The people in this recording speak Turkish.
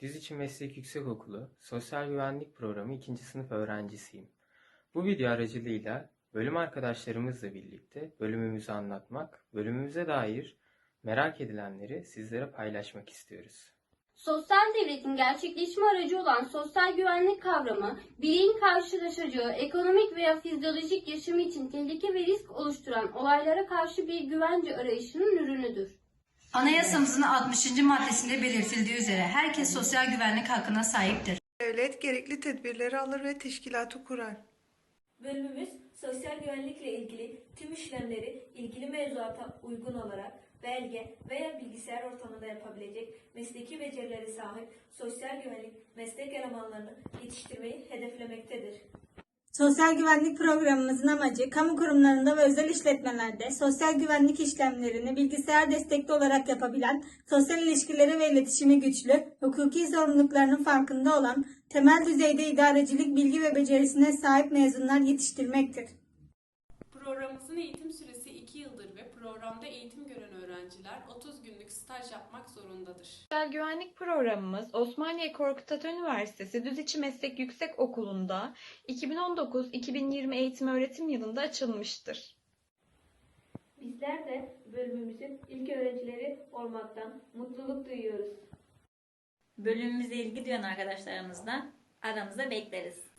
Düziçi Meslek Yüksekokulu Sosyal Güvenlik Programı 2. sınıf öğrencisiyim. Bu video aracılığıyla bölüm arkadaşlarımızla birlikte bölümümüzü anlatmak, bölümümüze dair merak edilenleri sizlere paylaşmak istiyoruz. Sosyal devletin gerçekleşme aracı olan sosyal güvenlik kavramı, bireyin karşılaşacağı ekonomik veya fizyolojik yaşamı için tehlike ve risk oluşturan olaylara karşı bir güvence arayışının ürünüdür. Anayasamızın 60. maddesinde belirtildiği üzere herkes sosyal güvenlik hakkına sahiptir. Devlet gerekli tedbirleri alır ve teşkilatı kurar. Bölümümüz sosyal güvenlikle ilgili tüm işlemleri ilgili mevzuata uygun olarak belge veya bilgisayar ortamında yapabilecek mesleki becerilere sahip sosyal güvenlik meslek elemanlarını yetiştirmeyi hedeflemektedir. Sosyal güvenlik programımızın amacı kamu kurumlarında ve özel işletmelerde sosyal güvenlik işlemlerini bilgisayar destekli olarak yapabilen, sosyal ilişkileri ve iletişimi güçlü, hukuki sorumluluklarının farkında olan, temel düzeyde idarecilik bilgi ve becerisine sahip mezunlar yetiştirmektir. Programımızın eğitim süresi 2 yıldır ve programda eğitim gören öğrenciler 30 günlük staj yapmak zorundadır. Sosyal güvenlik programımız Osmaniye Korkut Ata Üniversitesi Düziçi Meslek Yüksek Okulu'nda 2019-2020 eğitim öğretim yılında açılmıştır. Bizler de bölümümüzün ilk öğrencileri olmaktan mutluluk duyuyoruz. Bölümümüze ilgi duyan arkadaşlarımızla aramızda bekleriz.